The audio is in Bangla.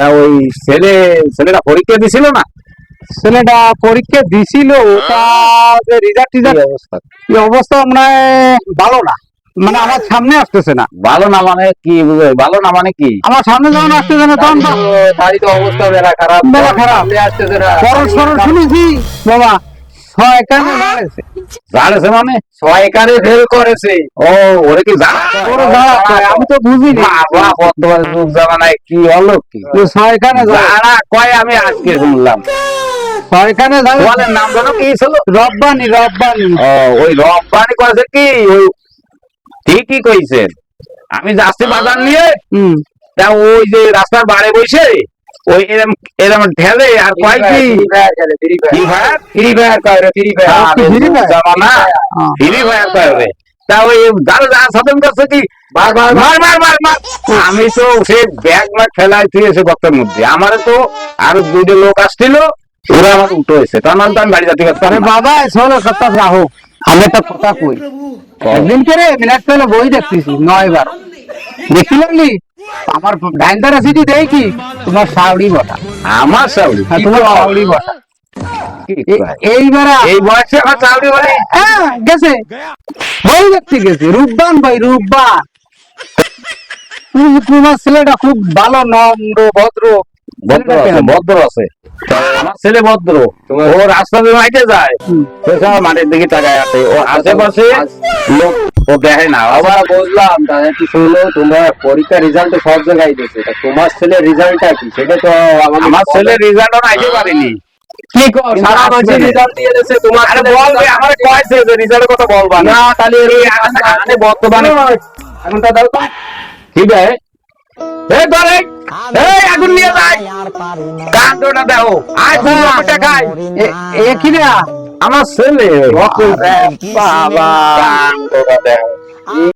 তা ওই ছেলে ছেলেটা পরীক্ষা দিছিল না? ছেলেটা পরীক্ষা দিছিল ওটা যে রেজাল্ট টিজাল্ট অবস্থা? কি অবস্থা মানে ভালো না। মানে আমার সামনে আসতেছে না। ভালো না মানে কি ভালো না মানে কি? আমার সামনে যখন আসতেছে না তখন তো তারই তো অবস্থা বেড়া খারাপ বেলা খারাপ। আসতেছে না। খরচ শুনেছি। বাবা ছয় কানে মারেছে জানেছে মানে? ছয় কারে ফেল করেছে। ও ওরে কি আমি তো বাবা বর্তমানে যুগ জামানায় কি হলো কি ছয় কানে জানা কয় আমি আজকে শুনলাম। ছয় কানে নাম জানো কি ছিল? রব্বানি রব্বানি। ওই রব্বানি করেছে কি? ওই ঠিকই কইছেন আমি যাচ্ছি বাজার নিয়ে। হুম। তা ওই যে রাস্তার বাড়ে বসে ওই এরম এরম ঢেলে আর কয় কি? ফ্রি ফায়ার ফ্রি ফায়ার কয় রে ফ্রি আরে Free Fire? জামানা। ফ্রি ফায়ার কয় রে। তা ওই যার যা সাধন করছে কি? মার মার মার। মার মার মার আমি তো সে ব্যাগ ম্যাগ ফেলাই দিয়েছে গর্তের মধ্যে। আমার তো আর দুটো লোক আসছিল ওরা আমার উল্টো হয়েছে তার নাম তো আমি বাড়ি যেতে পারতাম বাবা চলো কথা রাহো আমি একটা কথা কই। একদিন করে বই দেখতেছি নয় বার দেখতে লাগলি আমার ডাইনদারা সিটি দেই কি তোমার সাউরি বটা। আমার সাউরি হ্যাঁ তোমার সাউরি বটা। কি এইবারে এই বয়সে আমার চাকরি বলে? হ্যাঁ গেছে। বই দেখতে গেছে রূপবান ভাই রূপবান। তোমার ছেলেটা খুব ভালো নম্র ভদ্র। ভদ্র আছে ভদ্র আছে। আমার ছেলে ভদ্র। ও রাস্তা দিয়ে যায়। মাঠের দিকে তাকায় আছে। ও আশেপাশে লোক ও দেখে না আবার বুঝলাম তাহলে কিছু হলো তোমরা পরীক্ষা রেজাল্ট সব জায়গায় দিয়েছে। তা তোমার ছেলের রেজাল্টটা কি? সেটা তো আমার ছেলে রেজাল্ট আইতে পারেনি। কি কর সারা বছর রেজাল্ট দিয়ে দিয়েছে তোমার আরে ছেলের বলবে result- আমার কয়েছে যে রেজাল্টের কথা বলবা না। না তাহলে বর্তমানে এখনটা দাও ঠিক আছে এই ধরে এই আগুন নিয়ে যায় আয় এ- কি রে? আমার ছেলে। বাবা।